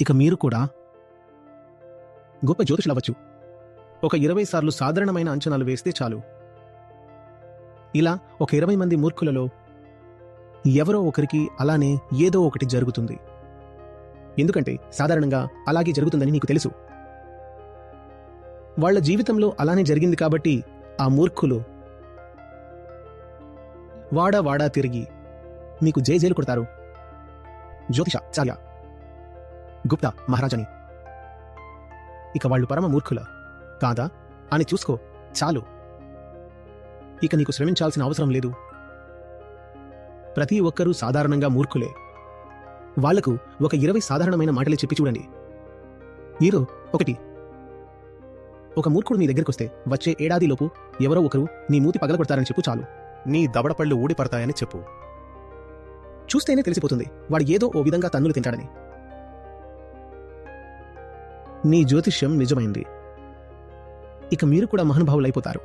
ఇక మీరు కూడా గొప్ప జ్యోతిషులవచ్చు ఒక ఇరవై సార్లు సాధారణమైన అంచనాలు వేస్తే చాలు. ఇలా ఒక ఇరవై మంది మూర్ఖులలో ఎవరో ఒకరికి అలానే ఏదో ఒకటి జరుగుతుంది. ఎందుకంటే సాధారణంగా అలాగే జరుగుతుందని నీకు తెలుసు. వాళ్ళ జీవితంలో అలానే జరిగింది కాబట్టి ఆ మూర్ఖులు వాడా వాడా తిరిగి మీకు జై జైలు కొడతారు. జ్యోతిష చాలా గుప్తా మహారాజని. ఇక వాళ్ళు పరమ మూర్ఖుల? కాదా? అని చూసుకో చాలు. ఇక నీకు శ్రమించాల్సిన అవసరం లేదు. ప్రతి ఒక్కరూ సాధారణంగా మూర్ఖులే. వాళ్ళకు ఒక ఇరవై సాధారణమైన మాటలే చెప్పి చూడండి. ఈరో ఒకటి. ఒక మూర్ఖుడు నీ దగ్గరకొస్తే వచ్చే ఏడాదిలోపు ఎవరో ఒకరు నీ మూతి పగలగొడతారని చెప్పు చాలు. నీ దవడపళ్ళు ఊడిపడతాయని చెప్పు. చూస్తేనే తెలిసిపోతుంది వాడు ఏదో ఓ విధంగా తన్నులు తింటాడని. నీ జ్యోతిష్యం నిజమైంది. ఇక మీరు కూడా మహానుభావులైపోతారు.